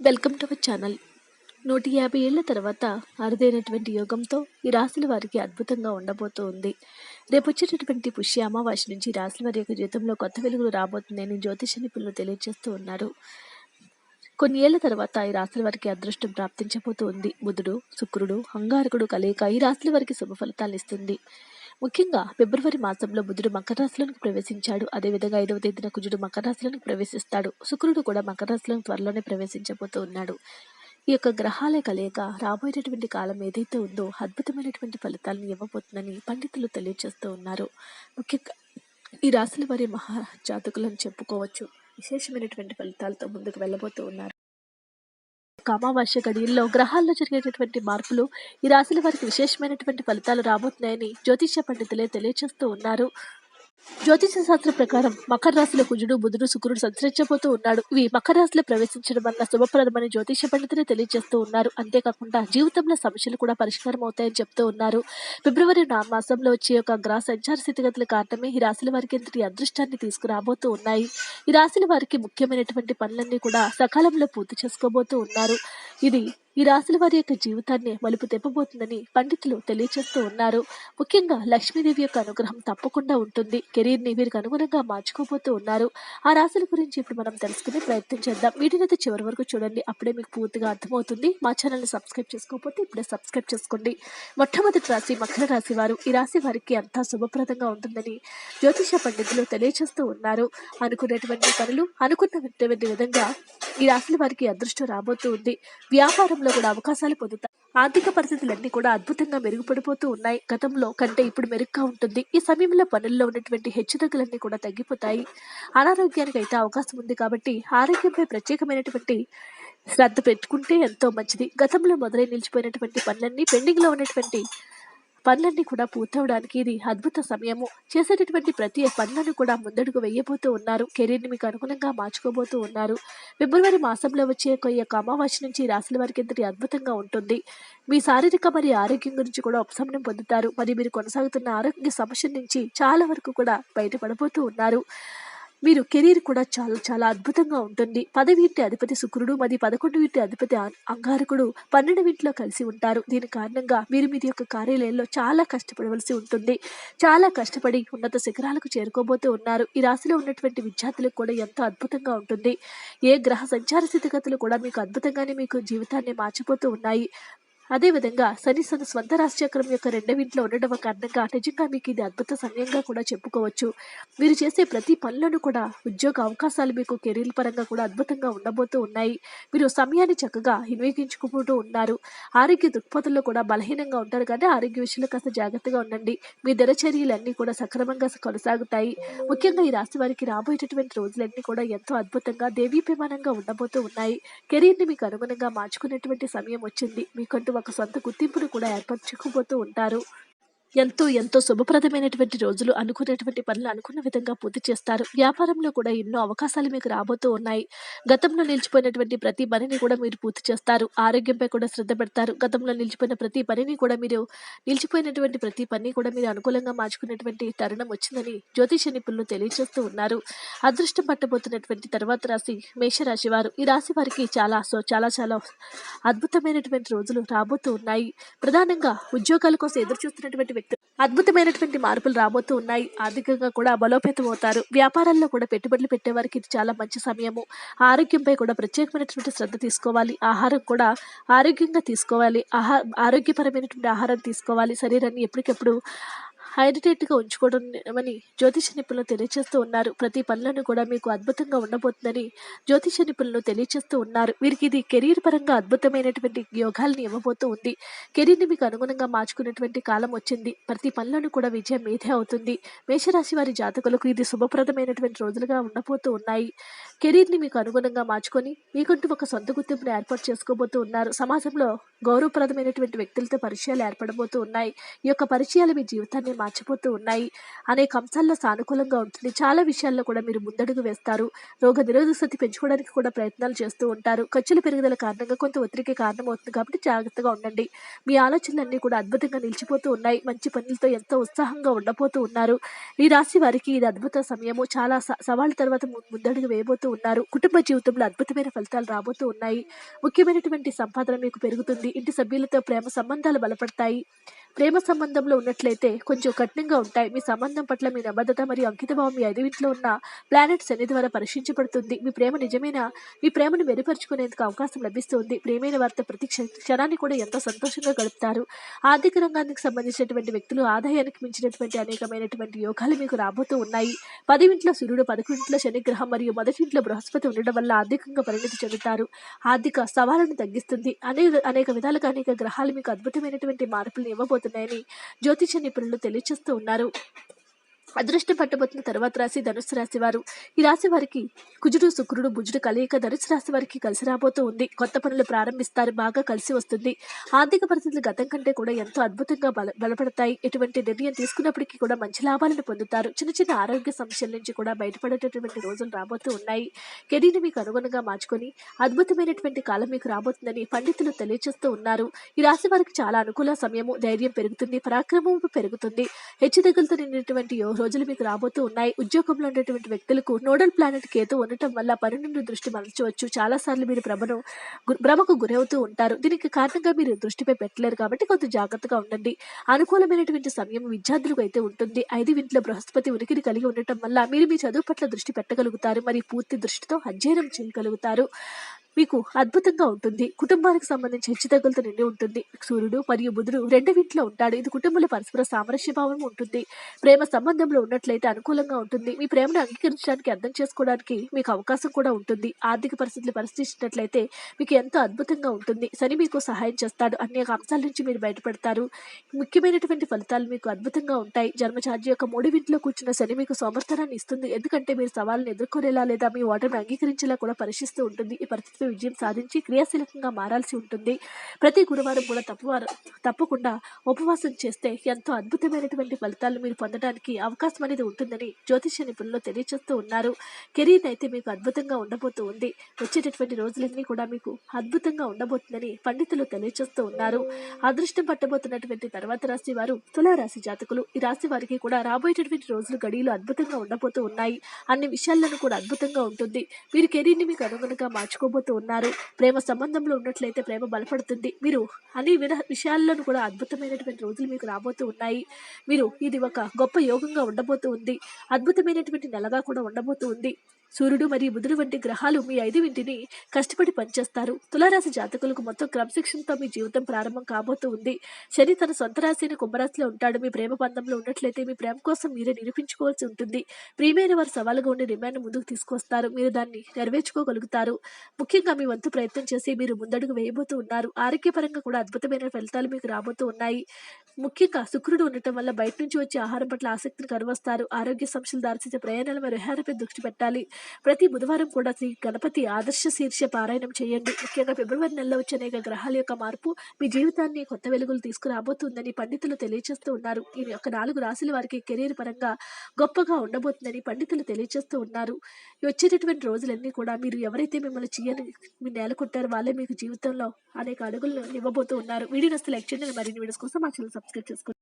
Welcome to our channel. నూట యాభై ఏళ్ళ తర్వాత అరుదైనటువంటి యోగంతో ఈ రాశుల వారికి అద్భుతంగా ఉండబోతూ ఉంది రేపు వచ్చేటటువంటి పుష్య అమావాస్య నుంచి రాశుల వారి యొక్క జీవితంలో కొత్త వెలుగులు రాబోతుందని జ్యోతిష నిపుణులు తెలియజేస్తూ ఉన్నారు. కొన్ని ఏళ్ళ తర్వాత ఈ రాశుల వారికి అదృష్టం ప్రాప్తించబోతూ ఉంది బుధుడు శుక్రుడు అంగారకుడు కలయిక ఈ రాశుల వారికి శుభ ఫలితాలు ఇస్తుంది. ముఖ్యంగా ఫిబ్రవరి మాసంలో బుధుడు మకర రాశిలోనికి ప్రవేశించాడు. అదేవిధంగా ఐదవ తేదీన కుజుడు మకర రాశిలోనికి ప్రవేశిస్తాడు. శుక్రుడు కూడా మకర రాశిలోకి త్వరలోనే ప్రవేశించబోతూ ఉన్నాడు. ఈ యొక్క గ్రహాల కలయిక రాబోయేటటువంటి కాలం ఏదైతే ఉందో అద్భుతమైనటువంటి ఫలితాలను ఇవ్వబోతుందని పండితులు తెలియజేస్తూ ఉన్నారు. ముఖ్యంగా ఈ రాశుల వారి మహా జాతకులను చెప్పుకోవచ్చు. విశేషమైనటువంటి ఫలితాలతో ముందుకు వెళ్ళబోతూ ఉన్నారు. అమావాస్య గడియల్లో గ్రహాల్లో జరిగేటటువంటి మార్పులు ఈ రాశుల వారికి విశేషమైనటువంటి ఫలితాలు రాబోతున్నాయని జ్యోతిష్య పండితులే తెలియజేస్తూ ఉన్నారు. జ్యోతిష శాస్త్రం ప్రకారం మకర రాశిలో కుజుడు బుధుడు శుక్రుడు సంచరించబోతూ ఉన్నాడు. ఇవి మకర రాశిలో ప్రవేశించడం వల్ల శుభప్రదమని జ్యోతిష పండితులు తెలియజేస్తూ ఉన్నారు. అంతేకాకుండా జీవితంలో సమస్యలు కూడా పరిష్కారం అవుతాయని చెప్తూ ఉన్నారు. ఫిబ్రవరి నా మాసంలో వచ్చే ఒక గ్రహ సంచార స్థితిగతుల కారణమే ఈ రాశుల వారికి ఇంతటి అదృష్టాన్ని తీసుకురాబోతూ ఉన్నాయి. ఈ రాశుల వారికి ముఖ్యమైనటువంటి పనులన్నీ కూడా సకాలంలో పూర్తి చేసుకోబోతూ ఉన్నారు. ఇది ఈ రాశుల వారి యొక్క జీవితాన్ని మలుపు తెప్పబోతుందని పండితులు తెలియజేస్తూ ఉన్నారు. ముఖ్యంగా లక్ష్మీదేవి యొక్క అనుగ్రహం తప్పకుండా ఉంటుంది. కెరీర్ని వీరికి అనుగుణంగా మార్చుకోబోతూ ఉన్నారు. ఆ రాశుల గురించి ఇప్పుడు మనం తెలుసుకునే ప్రయత్నం చేద్దాం. వీటిని అయితే చివరి వరకు చూడండి. అప్పుడే మీకు పూర్తిగా అర్థమవుతుంది. మా ఛానల్ని సబ్స్క్రైబ్ చేసుకోకపోతే ఇప్పుడే సబ్స్క్రైబ్ చేసుకోండి. మొట్టమొదటి రాశి మకర రాశి వారు. ఈ రాశి వారికి అంతా శుభప్రదంగా ఉంటుందని జ్యోతిష పండితులు తెలియజేస్తూ ఉన్నారు. అనుకున్నటువంటి పనులు అనుకున్నటువంటి విధంగా ఈ రాశుల వారికి అదృష్టం రాబోతూ ఉంది. వ్యాపారం వ్యాపారంలో కూడా అవకాశాలు పొందుతారు ఆర్థిక పరిస్థితులన్నీ కూడా అద్భుతంగా మెరుగుపడిపోతూ ఉన్నాయి. గతంలో కంటే ఇప్పుడు మెరుగ్గా ఉంటుంది. ఈ సమయంలో పనుల్లో ఉన్నటువంటి హెచ్చుతగ్గులన్నీ కూడా తగ్గిపోతాయి. అనారోగ్యానికి అయితే అవకాశం ఉంది కాబట్టి ఆరోగ్యంపై ప్రత్యేకమైనటువంటి శ్రద్ధ పెట్టుకుంటే ఎంతో మంచిది. గతంలో మొదలై నిలిచిపోయినటువంటి పనులన్నీ పెండింగ్లో ఉన్నటువంటి పనులన్నీ కూడా పూర్తవడానికి ఇది అద్భుత సమయము. చేసేటటువంటి ప్రతి పనులను కూడా ముందడుగు వేయబోతూ ఉన్నారు. కెరీర్ని మీకు అనుగుణంగా మార్చుకోబోతూ ఉన్నారు. ఫిబ్రవరి మాసంలో వచ్చే ఈ యొక్క అమావాస్య నుంచి రాశుల వారికి ఇంతటి అద్భుతంగా ఉంటుంది. మీ శారీరక మరియు ఆరోగ్యం గురించి కూడా ఉపశమనం పొందుతారు. మరియు మీరు కొనసాగుతున్న ఆరోగ్య సమస్య నుంచి చాలా వరకు కూడా బయటపడబోతూ ఉన్నారు. మీరు కెరీర్ కూడా చాలా చాలా అద్భుతంగా ఉంటుంది. పదవి ఇంటి అధిపతి శుక్రుడు మరి పదకొండు ఇంటి అధిపతి అంగారకుడు పన్నెండు ఇంట్లో కలిసి ఉంటారు. దీని కారణంగా మీరు మీ యొక్క కార్యాలయంలో చాలా కష్టపడవలసి ఉంటుంది. చాలా కష్టపడి ఉన్నత శిఖరాలకు చేరుకోబోతూ ఉన్నారు. ఈ రాశిలో ఉన్నటువంటి విద్యార్థులకు కూడా ఎంతో అద్భుతంగా ఉంటుంది. ఏ గ్రహ సంచార స్థితిగతులు కూడా మీకు అద్భుతంగానే మీకు జీవితాన్ని మార్చిపోతూ ఉన్నాయి. అదేవిధంగా శని తన స్వంత రాశిచక్రం యొక్క రెండవ ఇంట్లో ఉండడం కారణంగా నిజంగా మీకు ఇది అద్భుత సమయంగా కూడా చెప్పుకోవచ్చు. మీరు చేసే ప్రతి పనులను కూడా ఉద్యోగ అవకాశాలు మీకు కెరీర్ పరంగా కూడా అద్భుతంగా ఉండబోతూ ఉన్నాయి. మీరు సమయాన్ని చక్కగా వినియోగించుకుంటూ ఉన్నారు. ఆరోగ్య దృక్పథంలో కూడా బలహీనంగా ఉంటారు కానీ ఆరోగ్య విషయంలో కాస్త జాగ్రత్తగా ఉండండి. మీ దినచర్యలన్నీ కూడా సక్రమంగా కొనసాగుతాయి. ముఖ్యంగా ఈ రాశి వారికి రాబోయేటటువంటి రోజులన్నీ కూడా ఎంతో అద్భుతంగా దేవీప్యమానంగా ఉండబోతూ ఉన్నాయి. కెరీర్ని మీకు అనుగుణంగా మార్చుకునేటువంటి సమయం వచ్చింది. మీకంటూ ఒక సొంత గుర్తింపును కూడా ఏర్పరచుకోబోతూ ఉంటారు. ఎంతో ఎంతో శుభప్రదమైనటువంటి రోజులు అనుకునేటువంటి పనులు అనుకున్న విధంగా పూర్తి చేస్తారు. వ్యాపారంలో కూడా ఎన్నో అవకాశాలు మీకు రాబోతూ ఉన్నాయి. గతంలో నిలిచిపోయినటువంటి ప్రతి పనిని కూడా మీరు పూర్తి చేస్తారు. ఆరోగ్యంపై కూడా శ్రద్ధ పెడతారు. గతంలో నిలిచిపోయిన ప్రతి పనిని కూడా మీరు నిలిచిపోయినటువంటి ప్రతి పని కూడా మీరు అనుకూలంగా మార్చుకునేటువంటి తరుణం వచ్చిందని జ్యోతిష నిపుణులు తెలియజేస్తూ ఉన్నారు. అదృష్టం పట్టబోతున్నటువంటి తర్వాత రాశి మేషరాశి వారు. ఈ రాశి వారికి చాలా సో చాలా చాలా అద్భుతమైనటువంటి రోజులు రాబోతూ ఉన్నాయి. ప్రధానంగా ఉద్యోగాల కోసం ఎదురు చూస్తున్నటువంటి వ్యక్తులు అద్భుతమైనటువంటి మార్పులు రాబోతూ ఉన్నాయి. ఆర్థికంగా కూడా బలోపేతం అవుతారు వ్యాపారాల్లో కూడా పెట్టుబడులు పెట్టేవారికి ఇది చాలా మంచి సమయము. ఆరోగ్యంపై కూడా ప్రత్యేకమైనటువంటి శ్రద్ధ తీసుకోవాలి. ఆహారం కూడా ఆరోగ్యంగా తీసుకోవాలి. ఆహా ఆరోగ్యపరమైనటువంటి ఆహారం తీసుకోవాలి. శరీరాన్ని ఎప్పటికెప్పుడు హైడ్రేట్గా ఉంచుకోవడం అని జ్యోతిష నిపుణులు తెలియజేస్తూ ఉన్నారు. ప్రతి పనులను కూడా మీకు అద్భుతంగా ఉండబోతుందని జ్యోతిష నిపుణులు తెలియజేస్తూ ఉన్నారు. వీరికి ఇది కెరీర్ పరంగా అద్భుతమైనటువంటి యోగాల్ని ఇవ్వబోతూ ఉంది. కెరీర్ని మీకు అనుగుణంగా మార్చుకునేటువంటి కాలం వచ్చింది. ప్రతి పనులను కూడా విజయం మీదే అవుతుంది. మేషరాశి వారి జాతకులకు ఇది శుభప్రదమైనటువంటి రోజులుగా ఉండబోతూ ఉన్నాయి. కెరీర్ని మీకు అనుగుణంగా మార్చుకొని మీకంటూ ఒక సొంత గుర్తింపును ఏర్పాటు చేసుకోబోతూ ఉన్నారు. సమాజంలో గౌరవప్రదమైనటువంటి వ్యక్తులతో పరిచయాలు ఏర్పడబోతూ ఉన్నాయి. ఈ యొక్క పరిచయాలు మీ జీవితాన్ని మార్చిపోతూ ఉన్నాయి. అనేక అంశాల్లో సానుకూలంగా ఉంటుంది. చాలా విషయాల్లో కూడా మీరు ముందడుగు వేస్తారు. రోగ నిరోధక శక్తి పెంచుకోవడానికి కూడా ప్రయత్నాలు చేస్తూ ఉంటారు. ఖర్చుల పెరుగుదల కారణంగా కొంత ఒత్తిడికి కారణమవుతుంది కాబట్టి జాగ్రత్తగా ఉండండి. మీ ఆలోచనలన్నీ కూడా అద్భుతంగా నిలిచిపోతూ ఉన్నాయి. మంచి పనులతో ఎంతో ఉత్సాహంగా ఉండబోతూ ఉన్నారు. ఈ రాశి వారికి ఇది అద్భుత సమయము. చాలా స- సవాళ్ళ తర్వాత ముందడుగు వేయబోతూ ఉన్నారు. కుటుంబ జీవితంలో అద్భుతమైన ఫలితాలు రాబోతూ ఉన్నాయి. ముఖ్యమైనటువంటి సంపాదన మీకు పెరుగుతుంది. ఇంటి సభ్యులతో ప్రేమ సంబంధాలు బలపడతాయి. ప్రేమ సంబంధంలో ఉన్నట్లయితే కొంచెం కఠినంగా ఉంటాయి. మీ సంబంధం పట్ల మీ నమ్మదత మరియు అంకితభావం మీ ఐదువింట్లో ఉన్న ప్లానెట్ శని ద్వారా పరీక్షించబడుతుంది. మీ ప్రేమ నిజమైన? మీ ప్రేమను మెరుగుపరుచుకునేందుకు అవకాశం లభిస్తుంది. ప్రేమైన వార్త ప్రతి క్షణాన్ని కూడా ఎంతో సంతోషంగా గడుపుతారు. ఆర్థిక రంగానికి సంబంధించినటువంటి వ్యక్తులు ఆదాయానికి మించినటువంటి అనేకమైనటువంటి యోగాలు మీకు రాబోతూ ఉన్నాయి. పదివింట్లో సూర్యుడు పదకొండింట్లో శనిగ్రహం మరియు మొదటింట్లో బృహస్పతి ఉండడం వల్ల ఆర్థికంగా పరిణతి చెందుతారు. ఆర్థిక సవాళ్ళను తగ్గిస్తుంది. అనేక అనేక విధాలుగా అనేక గ్రహాలు మీకు అద్భుతమైనటువంటి మార్పులను ఇవ్వబోతున్నాయని జ్యోతిష నిపుణులు తెలియజేస్తూ ఉన్నారు. అదృష్టం పట్టబోతున్న తర్వాత రాశి ధనుసు రాశి వారు. ఈ రాశి వారికి కుజుడు శుక్రుడు బుజుడు కలయిక ధనుసు రాశి వారికి కలిసి రాబోతూ ఉంది. కొత్త పనులు ప్రారంభిస్తారు బాగా కలిసి వస్తుంది. ఆర్థిక పరిస్థితులు గతం కంటే కూడా ఎంతో అద్భుతంగా బల బలపడతాయి. ఎటువంటి నిర్ణయం తీసుకున్నప్పటికీ కూడా మంచి లాభాలను పొందుతారు. చిన్న చిన్న ఆరోగ్య సమస్యల నుంచి కూడా బయటపడేటటువంటి రోజులు రాబోతూ ఉన్నాయి. కెరీర్ని మీకు అనుగుణంగా మార్చుకొని అద్భుతమైనటువంటి కాలం మీకు రాబోతుందని పండితులు తెలియజేస్తూ ఉన్నారు. ఈ రాశి వారికి చాలా అనుకూల సమయము ధైర్యం పెరుగుతుంది పరాక్రమం పెరుగుతుంది. హెచ్చుతగ్గులతో నిండినటువంటి యో- రోజులు మీకు రాబోతూ ఉన్నాయి. ఉద్యోగంలో ఉండేటువంటి వ్యక్తులకు నోడల్ ప్లానెట్ కేతు ఉండటం వల్ల పని నుండి దృష్టి మరల్చవచ్చు చాలా సార్లు మీరు భ్రమను భ్రమకు గురవుతూ ఉంటారు. దీనికి కారణంగా మీరు దృష్టిపై పెట్టలేరు కాబట్టి కొంత జాగ్రత్తగా ఉండండి. అనుకూలమైనటువంటి సమయం విద్యార్థులకు అయితే ఉంటుంది. ఐదు ఇంట్లో బృహస్పతి ఉనికిని కలిగి ఉండటం వల్ల మీరు మీ చదువు పట్ల దృష్టి పెట్టగలుగుతారు. మరియు పూర్తి దృష్టితో అధ్యయనం చేయగలుగుతారు. మీకు అద్భుతంగా ఉంటుంది. కుటుంబానికి సంబంధించి హెచ్చుతగ్గులతో నిండి ఉంటుంది. సూర్యుడు మరియు బుధుడు రెండు ఇంట్లో ఉంటాడు ఇది కుటుంబంలో పరస్పర సామరస్య భావం ఉంటుంది. ప్రేమ సంబంధంలో ఉన్నట్లయితే అనుకూలంగా ఉంటుంది. మీ ప్రేమను అంగీకరించడానికి అర్థం చేసుకోవడానికి మీకు అవకాశం కూడా ఉంటుంది. ఆర్థిక పరిస్థితులు పరిశీలించినట్లయితే మీకు ఎంతో అద్భుతంగా ఉంటుంది. శని మీకు సహాయం చేస్తాడు. అనేక అంశాల నుంచి మీరు బయటపడతారు. ముఖ్యమైనటువంటి ఫలితాలు మీకు అద్భుతంగా ఉంటాయి. జన్మచార్జి యొక్క మూడు కూర్చున్న శని మీకు సోమర్థనాన్ని ఇస్తుంది. ఎందుకంటే మీరు సవాళ్ళను ఎదుర్కొనేలా లేదా మీ ఓటమిని అంగీకరించేలా కూడా పరీక్షిస్తూ ఉంటుంది. ఈ పరిస్థితి విజయం సాధించి క్రియాశీలకంగా మారాల్సి ఉంటుంది. ప్రతి గురువారం కూడా తప్పువారు తప్పకుండా ఉపవాసం చేస్తే ఎంతో అద్భుతమైనటువంటి ఫలితాలు మీరు పొందడానికి అవకాశం అనేది ఉంటుందని జ్యోతిష నిపుణులు తెలియజేస్తూ ఉన్నారు. కెరీర్ అయితే మీకు అద్భుతంగా ఉండబోతూ ఉంది. వచ్చేటటువంటి రోజులన్నీ కూడా మీకు అద్భుతంగా ఉండబోతుందని పండితులు తెలియజేస్తూ ఉన్నారు. అదృష్టం పట్టబోతున్నటువంటి తర్వాత రాశి వారు తులారాశి జాతకులు. ఈ రాశి వారికి కూడా రాబోయేటటువంటి రోజులు గడియలు అద్భుతంగా ఉండబోతూ ఉన్నాయి. అన్ని విషయాలను కూడా అద్భుతంగా ఉంటుంది. మీరు కెరీర్ని మీకు అనుగుణంగా మార్చుకోబోతూ ఉన్నారు. ప్రేమ సంబంధంలో ఉన్నట్లయితే ప్రేమ బలపడుతుంది. మీరు అన్ని విధ విషయాల్లోనూ కూడా అద్భుతమైనటువంటి రోజులు మీకు రాబోతూ ఉన్నాయి. మీరు ఇది ఒక గొప్ప యోగంగా ఉండబోతూ ఉంది. అద్భుతమైనటువంటి నెలగా కూడా ఉండబోతూ ఉంది. సూర్యుడు మరియు బుధుడు వంటి గ్రహాలు మీ ఐదు ఇంటిని కష్టపడి పనిచేస్తారు. తులారాశి జాతకులకు మొత్తం క్రమశిక్షణతో మీ జీవితం ప్రారంభం కాబోతూ ఉంది. శని తన సొంత రాశి అయిన కుంభరాశిలో ఉంటాడు. మీ ప్రేమ బంధంలో ఉన్నట్లయితే మీ ప్రేమ కోసం మీరే నిరూపించుకోవాల్సి ఉంటుంది. ప్రియమైన వారు సవాలుగా ఉండే డిమాండ్ ముందుకు తీసుకొస్తారు. మీరు దాన్ని నెరవేర్చుకోగలుగుతారు. ముఖ్యంగా మీ వంతు ప్రయత్నం చేసి మీరు ముందడుగు వేయబోతూ ఉన్నారు. ఆరోగ్యపరంగా కూడా అద్భుతమైన ఫలితాలు మీకు రాబోతూ ఉన్నాయి. ముఖ్యంగా శుక్రుడు ఉండటం వల్ల బయట నుంచి వచ్చే ఆహారం పట్ల ఆసక్తిని కనువస్తారు ఆరోగ్య సమస్యలు దారితీసే ప్రయాణాల మరియు విహారపై దృష్టి పెట్టాలి. ప్రతి బుధవారం కూడా శ్రీ గణపతి ఆదర్శ శీర్ష పారాయణం చేయండి. ముఖ్యంగా ఫిబ్రవరి నెలలో వచ్చే అనేక గ్రహాల యొక్క మార్పు మీ జీవితాన్ని కొత్త వెలుగులు తీసుకురాబోతుందని పండితులు తెలియజేస్తూ ఉన్నారు. ఈ యొక్క నాలుగు రాశుల వారికి కెరీర్ పరంగా గొప్పగా ఉండబోతుందని పండితులు తెలియజేస్తూ ఉన్నారు. వచ్చేటటువంటి రోజులన్నీ కూడా మీరు ఎవరైతే మిమ్మల్ని చేయని మీ నేలకొట్టారో వాళ్ళే మీకు జీవితంలో అనేక అడుగులను ఇవ్వబోతూ ఉన్నారు. వీడియో నస్తే లైక్ చేయండి. మరిన్ని వీడియోస్ కోసం మా ఛానల్ సబ్స్క్రైబ్ చేసుకోండి.